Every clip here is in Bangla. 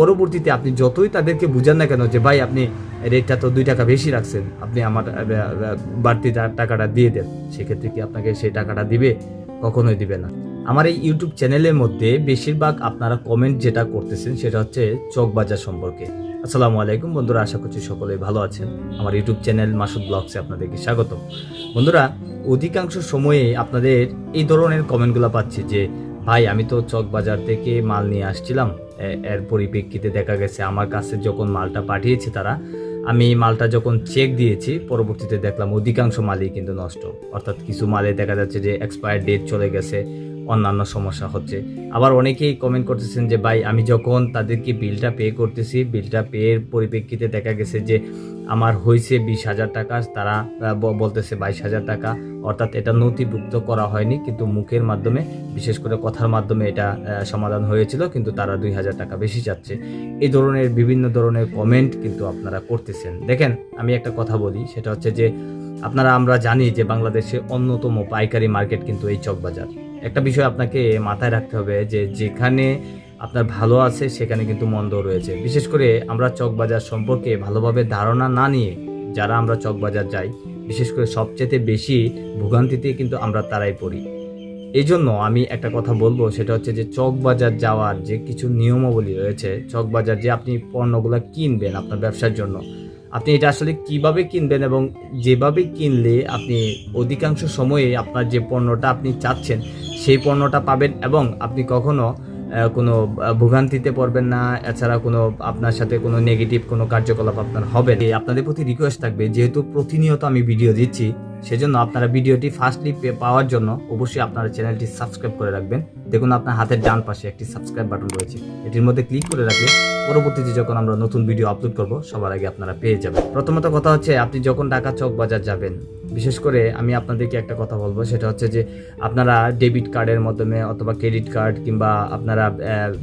পরবর্তীতে আপনি যতই তাদেরকে বুঝান না কেন যে, ভাই, আপনি রেটটা তো দুই টাকা বেশি রাখছেন, আপনি আমার বাড়তি টাকাটা দিয়ে দেন। সেক্ষেত্রে কি আপনাকে সেই টাকাটা দিবে? কখনোই দিবে না। আমার এই ইউটিউব চ্যানেলের মধ্যে বেশিরভাগ আপনারা কমেন্ট যেটা করতেছেন সেটা হচ্ছে চক বাজার সম্পর্কে। আসসালামু আলাইকুম বন্ধুরা, আশা করছি সকলেই ভালো আছেন। আমার ইউটিউব চ্যানেল মাসুদ ব্লগসে আপনাদেরকে স্বাগত বন্ধুরা, অধিকাংশ সময়ে আপনাদের এই ধরনের কমেন্টগুলো পাচ্ছি যে, ভাই, আমি তো চক বাজার থেকে মাল নিয়ে আসছিলাম এর পরিপ্রেক্ষিতে দেখা গেছে আমার কাছে যখন মালটা পাঠিয়েছে তারা, আমি মালটা যখন চেক দিয়েছি, পরবর্তীতে দেখলাম অধিকাংশ মালই কিন্তু নষ্ট। অর্থাৎ কিছু মালে দেখা যাচ্ছে যে এক্সপায়ার ডেট চলে গেছে অন্যান্য সমস্যা হচ্ছে। আবার অনেকেই কমেন্ট করতেছেন যে, ভাই, আমি যখন তাদেরকে বিলটা পে করতেছি বিলটা পেয়ের পরিপ্রেক্ষিতে দেখা গেছে যে, আমার হয়েছে বিশ হাজার টাকা, তারা বলতেছে বাইশ হাজার টাকা। অর্থাৎ এটা নথিভুক্ত করা হয়নি, কিন্তু মুখের মাধ্যমে, বিশেষ করে কথার মাধ্যমে এটা সমাধান হয়েছিল, কিন্তু তারা দুই হাজার টাকা বেশি চাচ্ছে। এই ধরনের, বিভিন্ন ধরনের কমেন্ট কিন্তু আপনারা করতেছেন। দেখেন, আমি একটা কথা বলি, সেটা হচ্ছে যে, আপনারা, আমরা জানি যে, বাংলাদেশে অন্যতম পাইকারি মার্কেট কিন্তু এই চকবাজার। একটা বিষয় আপনাকে মাথায় রাখতে হবে যে যেখানে আপনার ভালো আছে, সেখানে কিন্তু মন্দ রয়েছে। বিশেষ করে আমরা চকবাজার সম্পর্কে ভালোভাবে ধারণা না নিয়ে যারা আমরা চকবাজার যাই, বিশেষ করে সবচেয়ে বেশি ভোগান্তিতে কিন্তু আমরা তারাই পড়ি। এই জন্য আমি একটা কথা বলব, সেটা হচ্ছে যে চকবাজার যাওয়ার যে কিছু নিয়মাবলী রয়েছে, চকবাজার যে আপনি পণ্যগুলো কিনবেন আপনার ব্যবসার জন্য আপনি এটা আসলে কীভাবে কিনবেন এবং যেভাবে কিনলে আপনি অধিকাংশ সময়ে আপনার যে পণ্যটা আপনি চাচ্ছেন, সেই পণ্যটা পাবেন এবং আপনি কখনো কোনো ভোগান্তিতে পড়বেন না। এছাড়া কোনো, আপনার সাথে কোনো নেগেটিভ কোনো কার্যকলাপ আপনার হবে আপনাদের প্রতি রিকোয়েস্ট থাকবে, যেহেতু প্রতিনিয়ত আমি ভিডিও দিচ্ছি সেজন্য আপনারা ভিডিওটি ফার্স্টলি পাওয়ার জন্য অবশ্যই আপনারা চ্যানেলটি সাবস্ক্রাইব করে রাখবেন। দেখুন আপনার হাতের ডান পাশে একটি সাবস্ক্রাইব বাটন রয়েছে। এটির মধ্যে ক্লিক করে রাখলে পরবর্তীতে যখন আমরা নতুন ভিডিও আপলোড করব, সবার আগে আপনারা পেয়ে যাবেন। প্রথমত কথা হচ্ছে, আপনি যখন ঢাকা চক বাজার যাবেন, বিশেষ করে আমি আপনাদেরকে একটা কথা বলব, সেটা হচ্ছে যে আপনারা ডেবিট কার্ডের মাধ্যমে অথবা ক্রেডিট কার্ড কিংবা আপনারা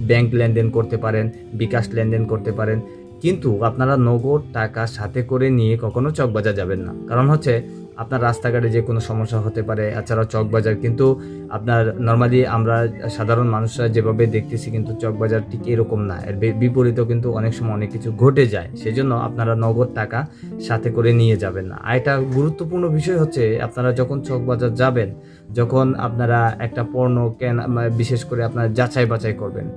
ব্যাংক লেনদেন করতে পারেন, বিকাশ লেনদেন করতে পারেন। কিন্তু আপনারা নগদ টাকা সাথে করে নিয়ে কখনো চকবাজার যাবেন না। কারণ হচ্ছে আপনার রাস্তাঘাটে যে কোনো সমস্যা হতে পারে, এছাড়াও চকবাজার। কিন্তু আপনার নর্মালি আমরা সাধারণ মানুষরা যেভাবে দেখতেছি কিন্তু চকবাজার ঠিক এরকম না। এর বিপরীতেও কিন্তু অনেক সময় অনেক কিছু ঘটে যায়। সেজন্য আপনারা নগদ টাকা সাথে করে নিয়ে যাবেন না। আর একটা গুরুত্বপূর্ণ বিষয় হচ্ছে, আপনারা যখন চকবাজার যাবেন, যখন আপনারা একটা পণ্য কেন বিশেষ করে আপনারা যাচাই বাছাই করবেন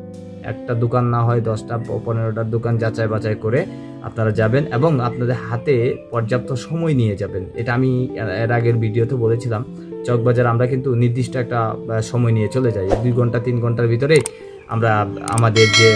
একটা দোকান না হয়, দশটা পনেরোটা পনেরোটার দোকান যাচাই বাছাই করে আপনারা যাবেন এবং আপনাদের হাতে পর্যাপ্ত সময় নিয়ে যাবেন। এটা আমি এর আগের ভিডিওতে বলেছিলাম। চকবাজার আমরা কিন্তু নির্দিষ্ট একটা সময় নিয়ে চলে যাই। দুই ঘণ্টা, তিন ঘণ্টার ভিতরে আমরা আমাদের যে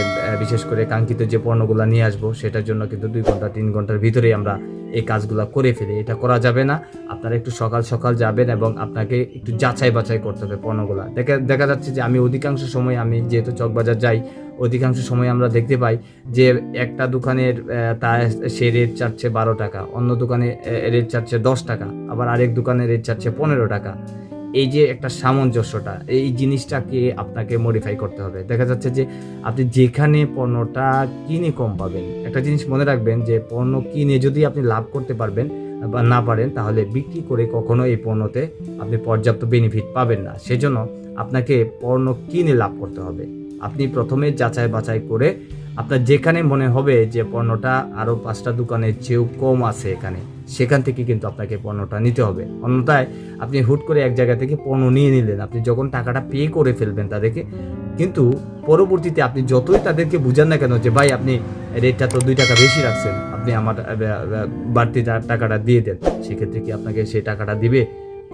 বিশেষ করে কাঙ্ক্ষিত যে পণ্যগুলো নিয়ে আসব, সেটার জন্য কিন্তু দুই ঘণ্টা, তিন ঘণ্টার ভিতরেই আমরা এই কাজগুলো করে ফেলি। এটা করা যাবে না। আপনারা একটু সকাল সকাল যাবেন এবং আপনাকে একটু যাচাই বাছাই করতে হবে পণ্যগুলা। দেখা দেখা যাচ্ছে যে আমি অধিকাংশ সময় আমি যেহেতু চকবাজার যাই, অধিকাংশ সময় আমরা দেখতে পাই যে একটা দোকানের তার সে রেট চাচ্ছে বারো টাকা, অন্য দোকানে রেট চাচ্ছে দশ টাকা, আবার আরেক দোকানে রেট চাচ্ছে পনেরো টাকা। এই যে একটা সামঞ্জস্যটা, এই জিনিসটাকে আপনাকে মডিফাই করতে হবে। দেখা যাচ্ছে যে আপনি যেখানে পণ্যটা কিনে কম পাবেন, একটা জিনিস মনে রাখবেন যে পণ্য কিনে যদি আপনি লাভ করতে পারবেন বা না পারেন, তাহলে বিক্রি করে কখনো এই পণ্যতে আপনি পর্যাপ্ত বেনিফিট পাবেন না। সেজন্য আপনাকে পণ্য কিনে লাভ করতে হবে। আপনি প্রথমে যাচাই বাছাই করে আপনার যেখানে মনে হবে যে পণ্যটা আরও পাঁচটা দোকানের চেয়েও কম আছে এখানে, সেখান থেকে কিন্তু আপনাকে পণ্যটা নিতে হবে। অন্যথায় আপনি হুট করে এক জায়গা থেকে পণ্য নিয়ে নিলেন, আপনি যখন টাকাটা পে করে ফেলবেন তাদেরকে, কিন্তু পরবর্তীতে আপনি যতই তাদেরকে বুঝান না কেন যে, ভাই, আপনি রেটটা তো দুই টাকা বেশি রাখছেন, আপনি আমার বাড়তি টাকাটা দিয়ে দেন। সেক্ষেত্রে কি আপনাকে সেই টাকাটা দিবে?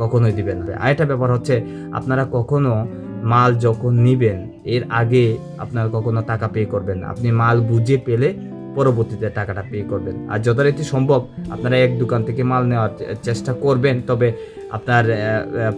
কখনোই দিবে না। আরেকটা ব্যাপার হচ্ছে, আপনারা কখনো মাল যখন নিবেন, এর আগে আপনার কখনো টাকা পে করবেন না। আপনি মাল বুঝে পেলে পরবর্তীতে টাকাটা পে করবেন। আর যথারীতি সম্ভব আপনারা এক দোকান থেকে মাল নেওয়ার চেষ্টা করবেন, তবে আপনার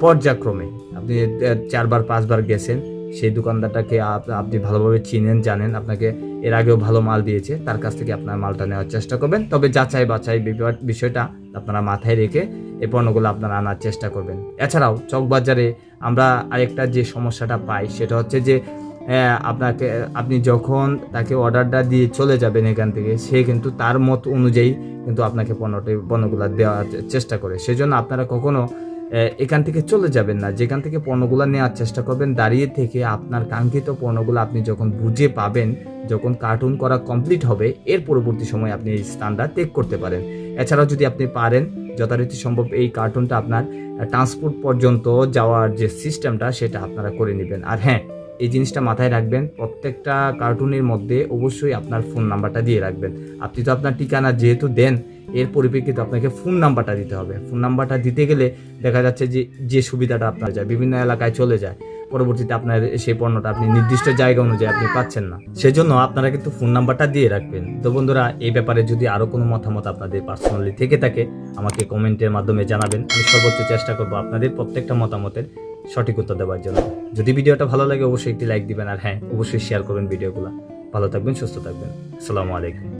পর্যায়ক্রমে। আপনি চারবার, পাঁচবার গেছেন, সেই দোকানদারটাকে আপ- আপনি ভালোভাবে চিনেন, জানেন, আপনাকে এর আগেও ভালো মাল দিয়েছে, তার কাছ থেকে আপনার মালটা নেওয়ার চেষ্টা করবেন। তবে যাচাই বাছাই বিষয়টা আপনারা মাথায় রেখে এই পণ্যগুলো আপনারা আনার চেষ্টা করবেন। এছাড়াও চকবাজারে আমরা আরেকটা যে সমস্যাটা পাই, সেটা হচ্ছে যে আপনাকে, আপনি যখন তাকে অর্ডারটা দিয়ে চলে যাবেন এখান থেকে, সে কিন্তু তার মত অনুযায়ী কিন্তু আপনাকে পণ্যটি, পণ্যগুলো দেওয়ার চেষ্টা করে। সেজন্য আপনারা কখনো এখান থেকে চলে যাবেন না। যেখান থেকে পণ্যগুলো নেওয়ার চেষ্টা করবেন, দাঁড়িয়ে থেকে আপনার কাঙ্ক্ষিত পণ্যগুলো আপনি যখন বুঝে পাবেন, যখন কার্টুন করা কমপ্লিট হবে, এর পরবর্তী সময় আপনি এই স্থানটা টেক করতে পারেন। এছাড়াও যদি আপনি পারেন, যথারীতি সম্ভব এই কার্টুনটা আপনার ট্রান্সপোর্ট পর্যন্ত যাওয়ার যে সিস্টেমটা সেটা আপনারা করে নেবেন। আর হ্যাঁ এই জিনিসটা মাথায় রাখবেন, প্রত্যেকটা কার্টুনের মধ্যে অবশ্যই আপনার ফোন নাম্বারটা দিয়ে রাখবেন। আপনি তো আপনার ঠিকানা যেহেতু দেন, এর পরিপ্রেক্ষিতে আপনাকে ফোন নাম্বারটা দিতে হবে। ফোন নাম্বারটা দিতে গেলে দেখা যাচ্ছে যে যে সুবিধাটা আপনার যায়, বিভিন্ন এলাকায় চলে যায়। পরবর্তীতে আপনার সেই পণ্যটা আপনি নির্দিষ্ট জায়গা অনুযায়ী আপনি পাচ্ছেন না। সেজন্য আপনারা কিন্তু ফোন নাম্বারটা দিয়ে রাখবেন। তো বন্ধুরা, এই ব্যাপারে যদি আরও কোনো মতামত আপনাদের পার্সোনালি থেকে থাকে, আমাকে কমেন্টের মাধ্যমে জানাবেন। আমি সর্বোচ্চ চেষ্টা করব আপনাদের প্রত্যেকটা মতামতের সঠিক উত্তর দেওয়ার জন্য। যদি ভিডিওটা ভালো লাগে, অবশ্যই একটি লাইক দিবেন। আর হ্যাঁ অবশ্যই শেয়ার করবেন ভিডিওগুলো। ভালো থাকবেন, সুস্থ থাকবেন। আসসালামু আলাইকুম।